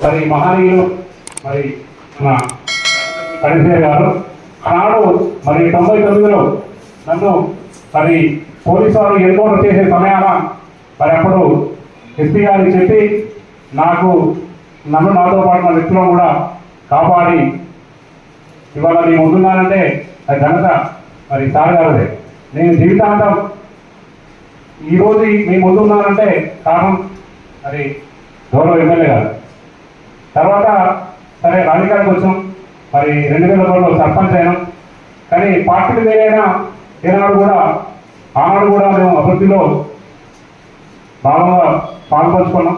మరి మహనీయులు మరి మన కడిసే గారు ఆనాడు మరి తొంభై తొమ్మిదిలో నన్ను మరి పోలీసు వారు ఎన్కౌంటర్ చేసే సమయాన మరి అప్పుడు ఎస్పీ గారికి చెప్పి నాకు నన్ను నాతో పాటు నా వ్యక్తులను కూడా కాపాడి ఇవాళ నేను ఉంటున్నానంటే అది ఘనత మరి సార్ గారిదే. నేను జీవితాంతం ఈరోజు రోజు మీ ముందున్నానంటే కారణం మరి గౌరవ ఎమ్మెల్యే గారు తర్వాత సరే రాజకీయాలకు వచ్చాం. మరి రెండు వేల రెండులో సర్పంచ్ అయినాం. కానీ పార్టీలు వేరైనా ఏనాడు కూడా ఆనాడు కూడా మేము అభివృద్ధిలో భాగంగా పాల్పంచుకున్నాం.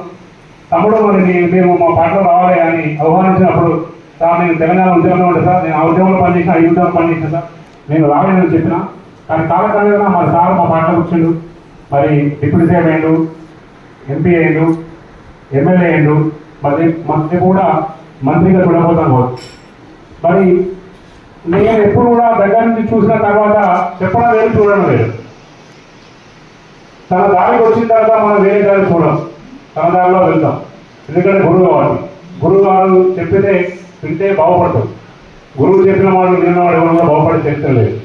తమ్ముడు మరి మేము మా పార్టీలో రావాలి అని ఆహ్వానించినప్పుడు సార్ నేను తెలంగాణ ఉద్యోగంలో ఉండే సార్. నేను ఆ ఉద్యోగంలో పనిచేసిన ఈ ఉద్యోగం పనిచేసిన సార్. నేను రాలేదని చెప్పిన. కానీ కాలక్రమేణా మరి సార్ మా పార్టీలో వచ్చిండు. మరి డిప్యూటీ సీఎం అయ్యిండు ఎంపీ అయ్యిండు ఎమ్మెల్యే అయ్యిండు. మరి మంత్రి కూడా మంత్రిగా చూడబోతాం కావచ్చు మరి నేను ఎప్పుడు కూడా దగ్గర నుంచి చూసిన తర్వాత చెప్పడం లేదు చూడడం లేదు. తన దారికి వచ్చిన తర్వాత మనం వేరే దారి చూడం. తన దారిలో వెళ్తాం. ఎందుకంటే గురువు కావాలి. గురువు గారు చెప్పితే వింటే బాగుపడతాం. గురువు చెప్పిన వాళ్ళు విన్న వాడు ఎవరు బాగుపడే చరిత్ర లేదు.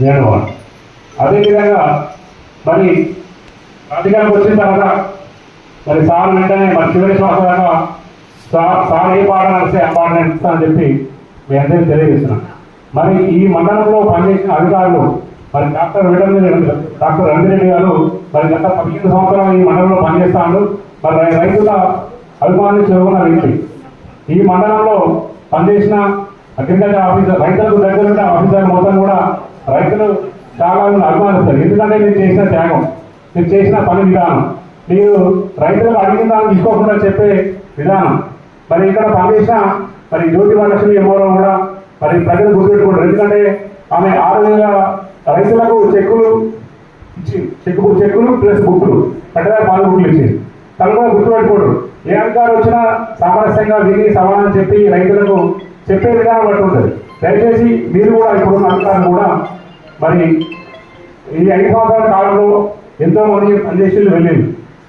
నేను వాడు. అదేవిధంగా మరి అధికారికి వచ్చిన తర్వాత మరి సార్ వెంటనే మరి చివరి శ్వాస దాకా సార్ సార్ ఏ పాట నడిస్తే ఆ పాట అని చెప్పి మీ అందరికీ తెలియజేస్తున్నాను. మరి ఈ మండలంలో పనిచేసిన అధికారులు మరి డాక్టర్ వెటర్నరీ డాక్టర్ రంగిరెడ్డి గారు మరి గత పదిహేను సంవత్సరాలు ఈ మండలంలో పనిచేస్తాడు మరి రైతుల అభిమాని చెరువున వ్యక్తి ఈ మండలంలో పనిచేసిన అగ్రికల్చర్ ఆఫీసర్ రైతులకు దగ్గర ఉండే ఆఫీసర్ మొత్తం కూడా రైతులు చాలా అభిమానిస్తారు ఎందుకంటే నేను చేసిన త్యాగం మీరు చేసిన పని విధానం మీరు రైతులకు అడిగిన దాన్ని తీసుకోకుండా చెప్పే విధానం. మరి ఇక్కడ పనిచేసిన మరి జ్యోతి వరలక్ష్మి ఎంఓలో కూడా మరి ప్రజలు గుర్తుపెట్టుకుంటారు ఎందుకంటే ఆమె ఆరు వేల రైతులకు చెక్కులు ఇచ్చి చెక్ చెక్కులు ప్లస్ బుక్లు పట్టగా పాలు బుక్లు ఇచ్చింది తను కూడా గుర్తుపెట్టుకోడు. ఏ అధికారులు వచ్చినా సామరస్యంగా విని సమాధానం చెప్పి రైతులకు చెప్పే విధానం బట్టి ఉంటుంది. దయచేసి మీరు కూడా ఇప్పుడున్న అధికారులు కూడా మరి ఈ ఐదు సంవత్సరాల కాలంలో ఎంతో మంది పనిచేసి వెళ్ళింది.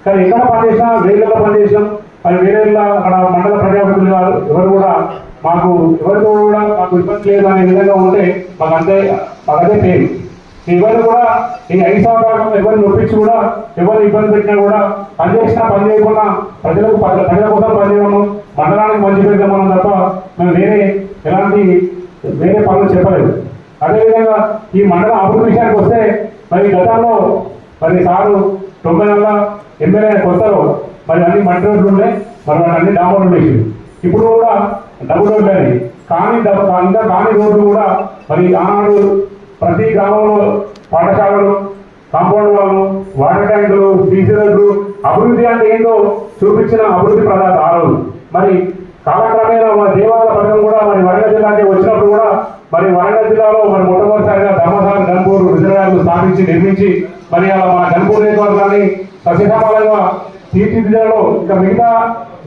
కానీ ఎక్కడ పనిచేసినా వేలల్లో పనిచేసినాం మరి వేలల్లో అక్కడ మండల ప్రజాప్రతినిధులు కాదు ఎవరు కూడా మాకు ఎవరితో కూడా మాకు ఇబ్బంది లేదు అనే విధంగా ఉంటే మాకు అంతే మాకు అదే పేరు ఎవరు కూడా ఈ ఐదు సంవత్సరాలు ఎవరిని నొప్పించి కూడా ఎవరు ఇబ్బంది పెట్టినా కూడా పనిచేసినా పని చేయకుండా ప్రజలకు ప్రజల కోసం పని మండలానికి మంచి పెడదామని తప్ప మేము వేరే ఎలాంటి వేరే పనులు చెప్పలేదు. అదేవిధంగా ఈ మండలం అభివృద్ధి విషయానికి వస్తే మరి గతంలో మరి సారు తొంభై నెలల ఎమ్మెల్యే కొత్తలో మరి అన్ని మట్టి రోడ్లు ఉన్నాయి మరి అన్ని డాంబర్ రోడ్లు ఇప్పుడు కూడా డబుల్ రోడ్లు అని కానీ ఇంకా కాని రోడ్లు కూడా మరి ఆనాడు ప్రతి గ్రామంలో పాఠశాలలు కాంపౌండ్ వాళ్ళు వాటర్ ట్యాంకులు సీసీ రోడ్లు అభివృద్ధి అంటే ఏందో చూపించిన అభివృద్ధి ప్రదాత ఆ రోజు. మరి కాలక్రమేణా మన దేవాలయ పథకం కూడా మరి వరంగల్ జిల్లాకి వచ్చినప్పుడు కూడా మరి వరంగల్ జిల్లాలో మరి మొట్టమొదటిసారిగా ధర్మసాల గన్పూర్ రిజర్వాయర్లు స్థాపించి నిర్మించి మరి మా మన గన్పూర్ నియోజకవర్గాన్ని సస్యశామలంగా తీర్చిదిద్దడంలో ఇంకా మిగతా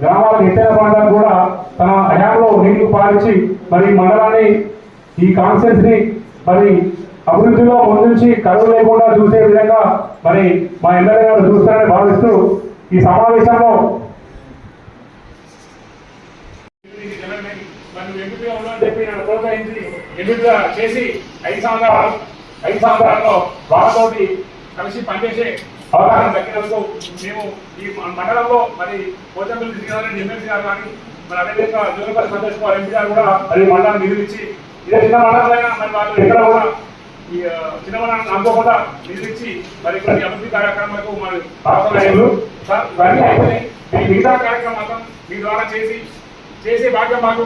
గ్రామాలకు ఎత్తైన ప్రాంతాలకు కూడా తన హయాంలో నీళ్ళు పాలించి మరి మండలాన్ని ఈ కాన్సెన్స్ని మరి అభివృద్ధిలో ముందుంచి కరువు లేకుండా చూసే విధంగా మరి మా ఎమ్మెల్యే గారు చూస్తారని భావిస్తూ ఈ సమావేశంలో ప్రోత్సహించి చేసి ఐదు సంవత్సరాలు ఐదు సంవత్సరాల్లో వాళ్ళతోటి కలిసి పనిచేసే అవకాశం దక్కినందుకు మేము ఈ మండలంలో మరి పోచంపల్లి శ్రీనారాయణ ఎమ్మెల్సీ గారు కానీ మరి అదేవిధంగా జోనపల్లి సంతోష్ కుమార్ ఎంపీ గారు కూడా మరి మండలాన్ని నిధులిచ్చి ఇదే చిన్న మండలమైనా మరి వాళ్ళు ఎక్కడ కూడా ఈ చిన్న మండలాన్ని అనుకోకుండా నిధులిచ్చి మరి కొన్ని అభివృద్ధి కార్యక్రమాలకు మరి అవసరమయ్యారు సార్ ఇవన్నీ అయిపోయినాయి. మీ మిగతా కార్యక్రమాలు మీ ద్వారా చేసి చేసే భాగ్యం మాకు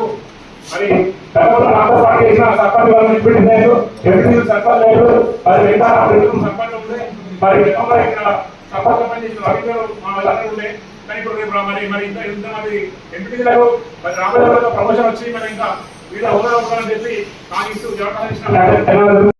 మరి గతంలో నాతో పాటు చేసిన సర్పంచ్ వాళ్ళని ఇప్పుడు లేదు ఎంపీ సర్పంచ్ లేదు మరి మిగతా అభివృద్ధి సర్పంచ్ ఉంది మరి ఇక్కడ సర్పంచ్ పనిచేసిన రవీంద్ర మా ఉండే. కానీ ఇప్పుడు రేపు మరి మరి ఇంత ఇంత మంది ఎంపీలకు మరి రాబోయే ప్రమోషన్ వచ్చి మరి ఇంకా వీళ్ళ హోదా చెప్పి నాకు ఇస్తూ జవాబాలు